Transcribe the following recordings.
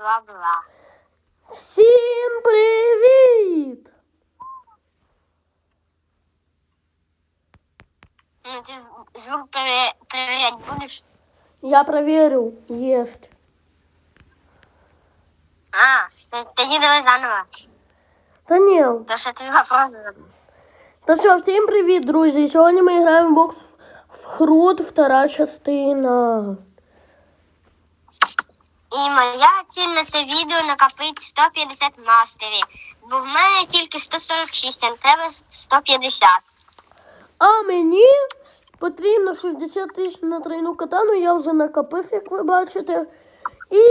бла-бла. Всім привіт! Ну, ти звук пере- перевіряти будеш? Я проверил, есть. А, т- тоді давай заново. Та ні. То що тобі вопрос задав. Та що, всім привіт, друзі! Сьогодні ми граємо в бокс в Хрут, втора частина. І моя ціль на це відео накопити 150 мастерів. Бо в мене тільки 146, а треба 150. А мені потрібно 60 тисяч на тройну катану, я вже накопив, як ви бачите. І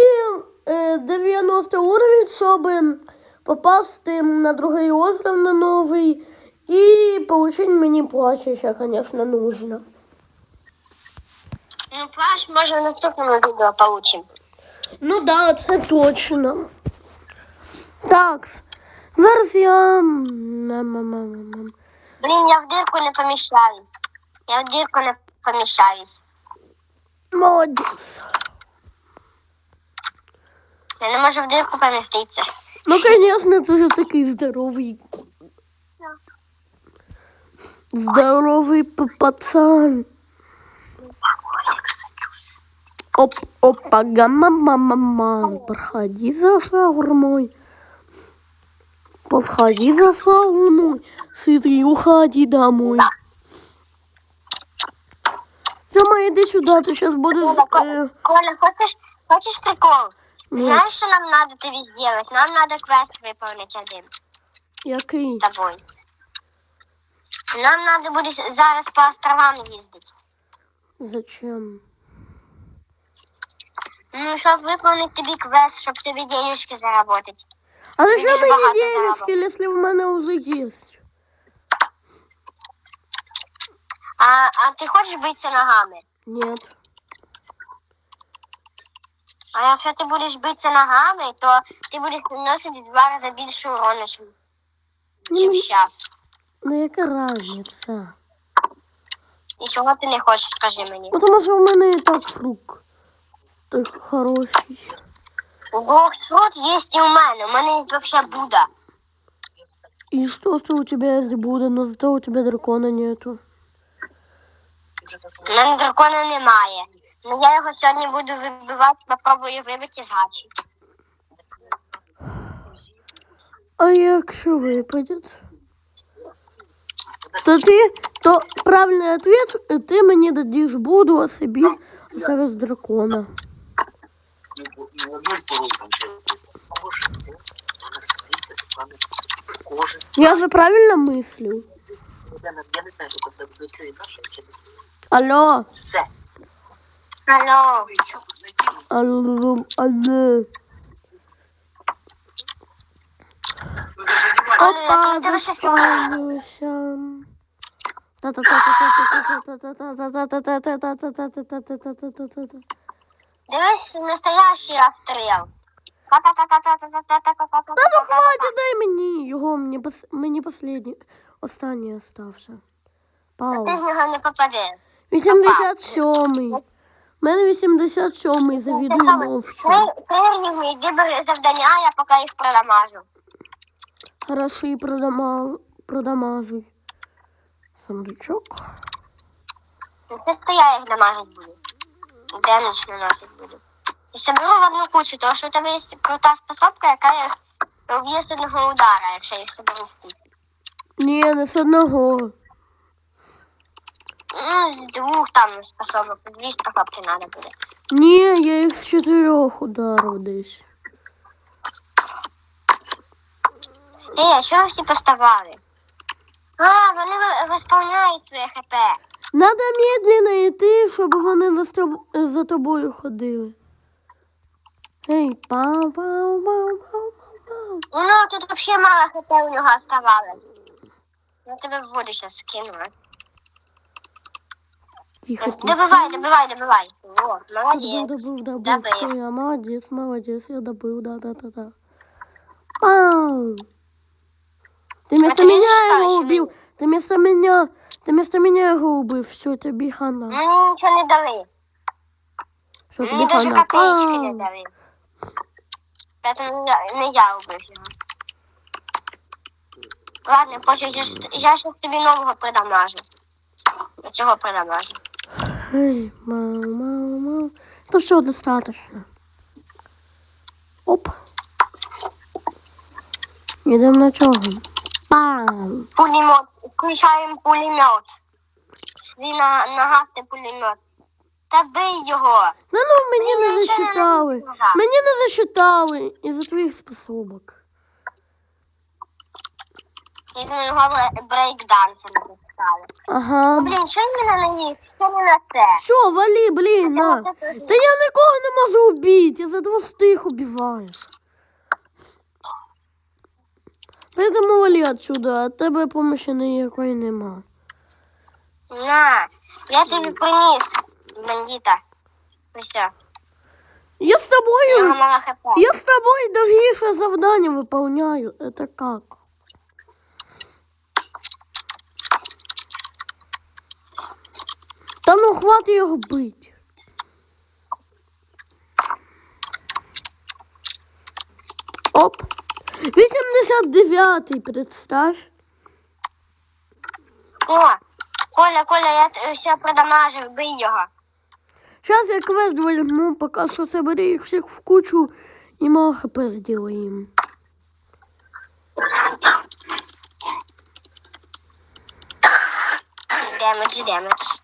е, 90 уровень, щоб попасти на другий остров на новий. І получить мені плачуща, звісно, нужно. Ну, плащ може в наступному відео получимо. Ну да, це точно. Так, зараз я. Блін, я в дирку не поміщаюсь. Я в дирку не поміщаюсь. Молодець. Я не можу в дирку поміститися. Ну, конечно, ти ж такий здоровий. Здоровий пацан. Оп, опа, гамма, мама, мама. Проходи за шаурмой. Подходи за шаурмой. Сытый, уходи домой. Тёма, иди сюда, ты сейчас будешь... э, Коля, хочеш, хочеш прикол? Ні. Знаєш, що нам надо тобі зробити? Нам надо квест виповнити один який? з тобою. Нам надо буде зараз по островам їздити. Зачем? Ну, щоб виповнити тобі квест, щоб тобі денежки заробити. А що дуже мені багато денежки, якщо в мене вже є? А, а ти хочеш битися ногами? Нет. А якщо ти будеш битися ногами, то ти будеш наносити в два рази більше урону, чим, Ну, зараз. ну яка разниця? І чого ти не хочеш, скажи мені. Ну, Тому що в мене і так фрук. Так хороший. Блоксфрут є і у мене. У мене є взагалі Буда. И что, что у тебя есть Будда, но зато у тебя дракона нету. У мене дракона немає. Ну я його сьогодні буду вибивати, попробую вибити з гачі. А якщо випаде? То ти, то правильний ответ, ти мені дадиш Буду, а собі оставиш дракона. Не одной порой там кожи, вона сидиться з вами кожи. Я же правильно мислю? Я не знаю, там до цієї нашої чи Алло, все. Алло. алло, алло. Опа, я тебе Дивись настоящий расстрел. Та ну хватить, дай мені його, мені, пос... мені последній, останній остався. Ти Пау. в нього не попадеш. 87-й. У мене 87-й, завідуй мовчу. Бери завдання, я поки їх продамажу. Хорошо, і продама... продамажуй. Сундучок. Це я їх дамажити буду. Демедж наносить буду. І соберу в одну кучу, тому що у тебе є крута способка, яка їх вб'є з одного удара, якщо їх соберу в кучу. Ні, не з одного. Ну, з двох там способок, дві способки треба буде. Ні, я їх з чотирьох ударив десь. Ей, а чого всі поставали? А, вони ви- восполняють своє хп. Надо медленно йти, щоб вони за, стоб- за тобою ходили. Ей, пау, пау, пау, пау, пау, пау. Ну, тут взагалі мало хп у нього оставалось. Я тебе в воду зараз скину. а. Тихо, тихо. Добивай, добивай, добивай. Вот, Добыл, молодець. добыл, добыл. Добив. Все, я молодец, молодец, я добыл, да, да, да, да. Пау! Ты вместо ты меня видишь, его что убил. еще Ты вместо меня, ты вместо меня его убил. Все, тебе хана. Мені нічого не дали. Все, Мені тебе навіть хана. копеечки не Пау! дали. поэтому я, не я убив його. Ладно, пофіг, я, ж- я щас тобі нового придамажу. Я цього придамажу. Эй, мау, мау, мау. Это все достаточно. Оп. Идем на чого? Пам. Пулемет. Включаємо пулемет. Свій на, нагасти пулемет. Та бий його. Да ну мені не нічого не засчитали. Мені не засчитали із-за твоїх способок. Із мого брейкданса не. Ага. Блін, що іменно на їх? Що не на це? Все, вали, блін, на. Та я нікого не можу убити, я за двох тих убиваєш. Поэтому вали отсюда, а тебе помощі ніякої нема. На, я тобі приніс, бандита. Ось. Я з Його тобою, я з тобою довгіше завдання виповняю. Это как? Та ну хватить його бить. Оп. 89-й, представь. О, Коля, Коля, я все продамажив, бий його. Сейчас я квест возьму, пока что собери их всех в кучу и мало хп сделаем. Демедж, демедж.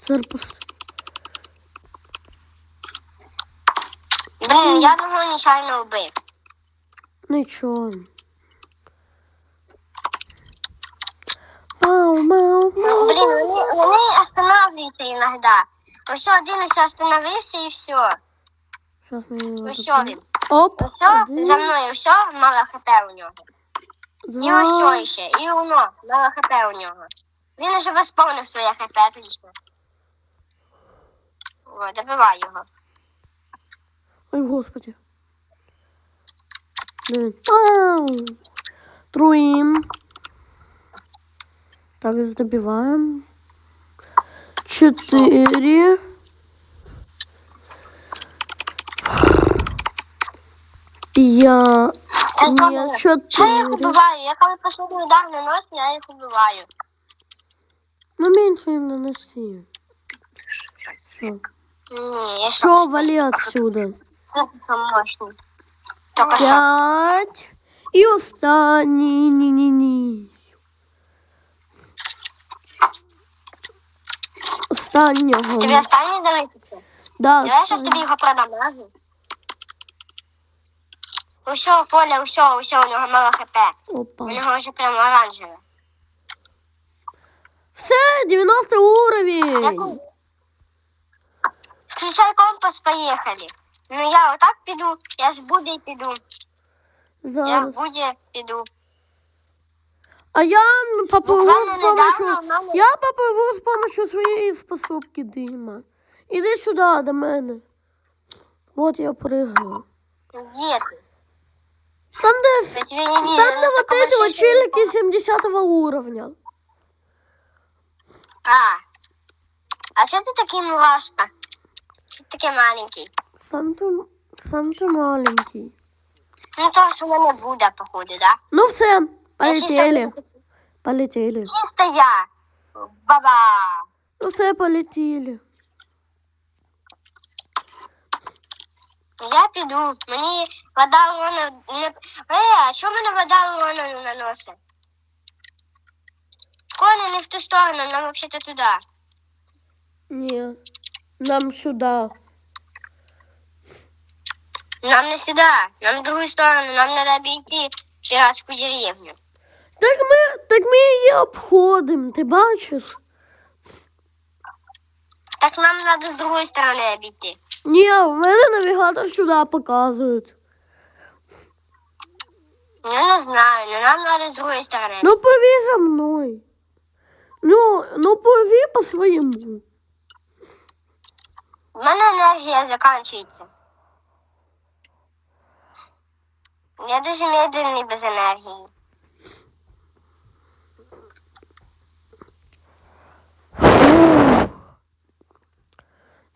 Серпус. Блін, я одного нечайно вбив. Ничего. Мау, мау, мау. блін, вони, вони останавливаються іноді. Ось один ось остановився і все. Мы Ось він. Оп. Один, за мною все, мало хп у нього. І два. ось ще, і воно, мало хп у нього. Він уже восполнив своє хп, отлично. О, добивай його. Ой, господи. Труим. Так, добиваем. Четыре. Я... Ні, добре. Що я чотири. убиваю? Я коли последній удар наношу, я їх убиваю. Ну, меньше им наноси. Все. Все, вали отсюда. Супер мощний. Тільки що. Пять. І останній. Ні-ні-ні. Останнього. Тобі останній залишиться? Да, Давай я щас останній. тобі його продамажу. Усьо, Коля, усьо, усьо, у нього мало хп. Опа. У нього вже прям оранжеве. Все, 90 уровень. Включай компас, поїхали. Ну я отак піду, я з Буди піду. Я в Зараз. Буді піду. А я попливу Буквально з помощью... в мене Я попливу з помощью своєї способки дима. Іди сюди до мене. Вот я прыгаю. Де ти? Там, де Я тебе не вижу. Там на вот этого челики телефон. 70 уровня. А. А що ти такий милашка? Що ти такий маленький? Сам ти, сам ти маленький. Ну то, що мене буде, походу, да? Ну все, Я полетели. чисто, Полетели. чисто я. Баба. Ну все, полетели. Я піду. Мені вода урона не. Е, а чому мене вода урона не наносить? Коля, не в ту сторону, нам взагалі туди. Не, нам сюда. Нам не сюди, нам в другу сторону, нам треба обійти піратську деревню. Так ми, так ми її обходимо, ти бачиш? Так нам треба з другої сторони обійти. Ні, у мене навігатор сюди показують. Ну не знаю, ну нам треба з другої сторони. Ну пливи за мною. Ну, ну пливи по своєму. У мене енергія закінчується. Я дуже медленний без енергії.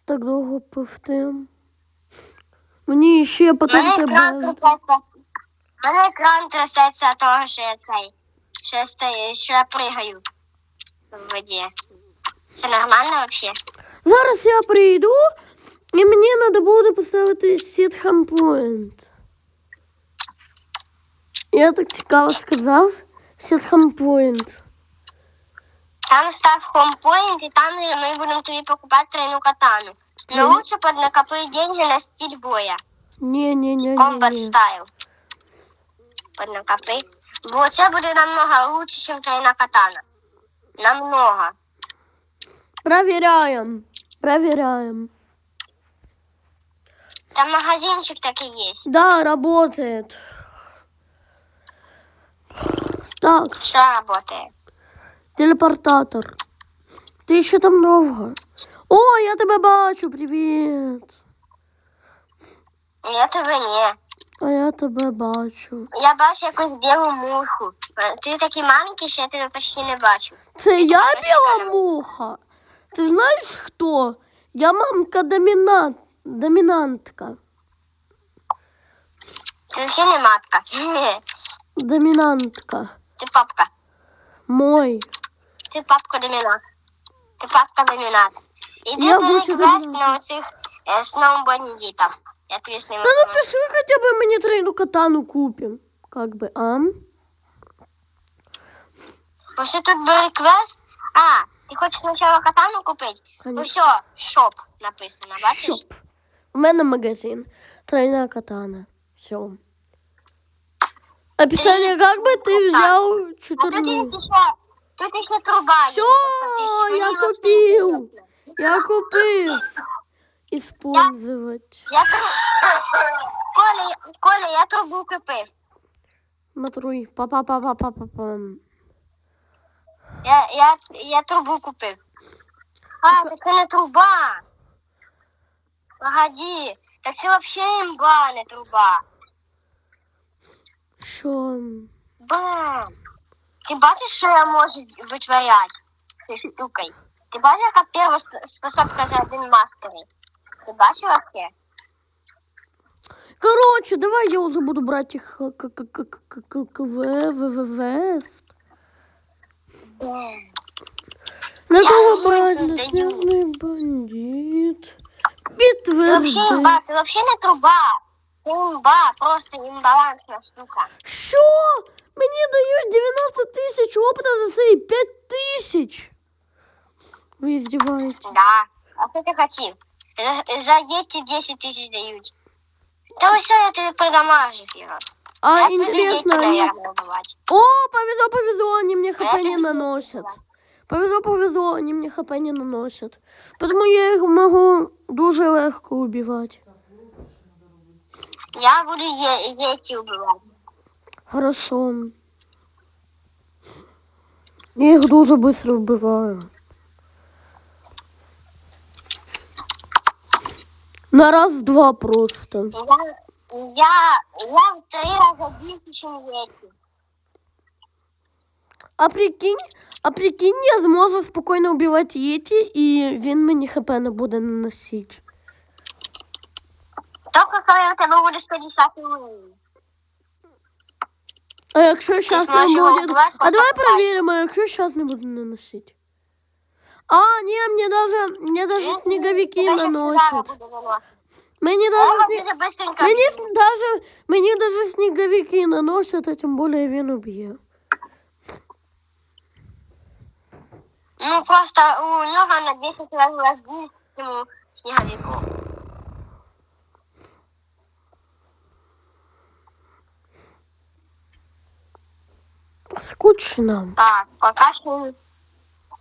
Так довго пливти. Мені ще потім Мене екран тебе. трясеться. Мене екран трясеться від того, що я цей. Що я стою, що я пригаю в воді. Це нормально взагалі? Зараз я прийду, і мені треба буде поставити сітхам point. Я так цікаво сказав. Сітхам point. Там став хомпоинт, и там мы будем тобі покупати тройну катану. Но Мгм. лучше поднакопить деньги на стиль боя. Ні, ні, ні, ні, Комбат ні. стайл. Поднакопи. Бо це буде намного лучше, ніж тройна катана. Намного. Проверяем. Проверяем. Там магазинчик такий є. Да, работает. Так, Що працює? телепортатор. Ти ще там довго. О, я тебе бачу, привіт. Я тебе ні. А я тебе бачу. Я бачу якусь білу муху. Ти такий маленький, що я тебе почти не бачу. Це я біла муха. Ти знаєш хто? Я мамка домінант, домінантка. Ти взагалі не матка. Домінантка. Ти папка. Мой. Ти папка домінат. Ти папка домінат. Іди Я бери більше квест домінат. на оцих е, з новим бандитом. Я тобі з ними Та ну поможу. пішли хоча б мені тройну катану купим. Как би, а? Бо що тут бери квест? А, ти хочеш спочатку катану купити? Ну Конечно. все, шоп написано, бачиш? Шоп. У мене магазин. Тройна катана. Все. Описание, как бы ты взял А тут чотирну. є ще, тут ще труба. є Всё, за 100 тисяч. я Мені вообще купив. не потрібно. Я купив. Использовать. Я тру... Коля, Коля, я трубу купив. Матруй. Папа, папа, папа, папа. Я, я, я трубу купив. А, так це не труба. Погоди. Так це взагалі імба, не труба. Що? Бам! Ти бачиш, що я можу з- витворяти цією штукою? Ти бачиш, яка перша ст- способка за один мастери? Ти бачила таке? Короче, давай я уже буду брать их к- к- к- к- к- к- к- в- в- в- вест. На Я кого уже брать? создаю. Снежный бандит. Це взагалі Підтверди. імба, це взагалі не труба. Імба, просто імбалансна штука. Що? Мені дають 90 тисяч опыта за цей 5 тисяч. Ви издеваетесь? Да. А що ти хотів? За, за Єті 10 тисяч дають. Та ось я тобі продамажив його. А буду интересно, они... О, повезло, повезло, они мне хп не наносят. Повезло, повезло, они мне хп не наносят. Потому я их могу дуже легко убивать. Я буду Є, Єті убивати. Хорошо. Я их дуже быстро убиваю. На раз-два просто. Я, я, я в три рази більше, ніж Єті. А прикинь, а прикинь, я зможу спокійно убивати Єті, і він мені хп не буде наносити. Тільки коли у тебе буде 110 уровень. А якщо зараз не зможеш його буде. вбивати, А давай просто перевіримо, якщо зараз не буде наносити. А, ні, мені даже, мені даже сніговики Тебе щас наносять. удару буде наносити. Мені даже, Треба сні... дуже быстренько. мені, с- даже, мені даже сніговики наносять, а тим більше він уб'є. Ну просто у нього на 10 разів більше, Скучно. Так, покажу,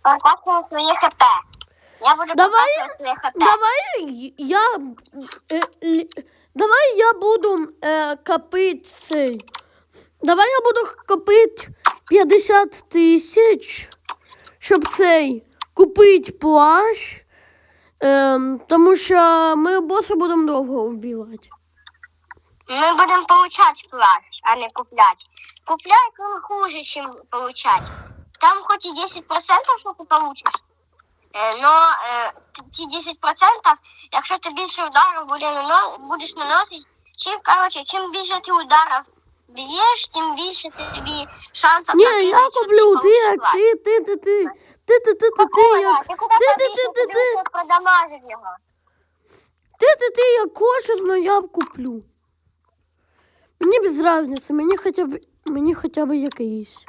покажу своє хп. Я буду Давай, своє хп. Давай я. Е, л- давай я буду е, копити цей. Давай я буду копити 50 тисяч, щоб цей купити плащ. Ем, тому що ми боса будемо довго вбивати. Ми будемо получати плащ, а не. Купляти він хуже, ніж получати. Там хоч і 10%, що ти получиш. Е, Но е, ті 10%, якщо ти більше ударів будеш наносити, чим, коротше, чим більше ти ударів б'єш, тим більше тобі шансів. Ні, я куплю, ти ти, ти, ти, ти. Ти, ти, ти, ти, ти, як. ти куди Ти, ти, ти, ти, ти. Ти, ти, як хочеш, но я б куплю. Мені без разниці, мені хоча б, мені хоча б якийсь.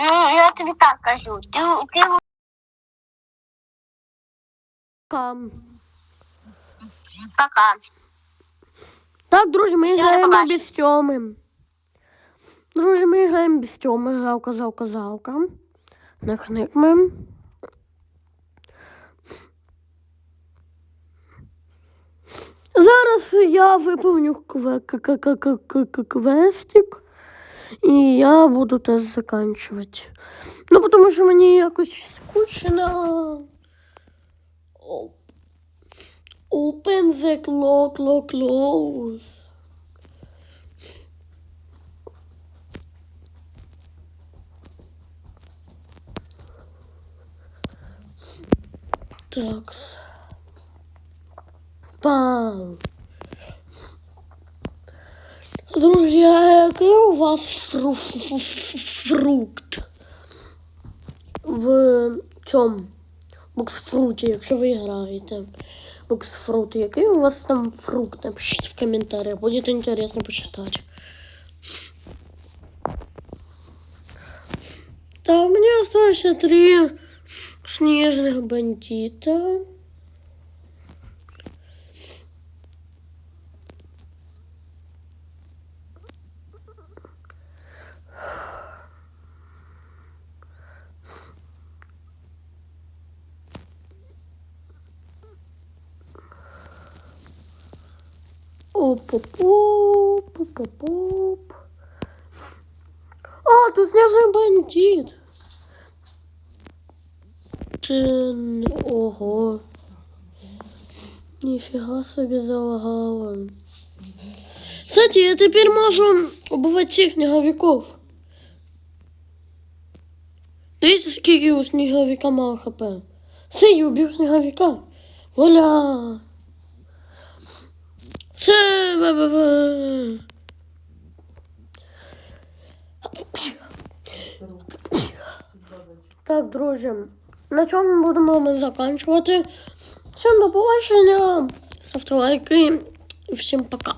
Ну, я тобі так кажу. Ти, ти Кам. пока. Так, друзі, ми Всього граємо без Тьоми. Друзі, ми граємо без Тьоми. Галка, залка, залка. Ник-ник Зараз я виповню квестик. І я буду теж заканчувати. Ну, тому що мені якось скучно. Open the clock, clock, close. Так. Пам. Друзі, а який у вас фру- ф- ф- фрукт? В чому? Боксфруті, якщо ви граєте. Боксфрут. Який у вас там фрукт? Напишіть в комментариях. Будет интересно почитать. Так, мне осталось три снежных бандита. Оп-оп-оп, оп-оп-оп. А, тут снежный бандит. Ти... Ого. Ніфіга собі залагало. Кстати, я тепер можу убивати всіх сніговиків. Дивіться, скільки у сніговика мало хп. Все, я убив сніговика. Воля. Так, друзі, на цьому будемо ми закінчувати. Всім до побачення. Ставте лайки і всім пока.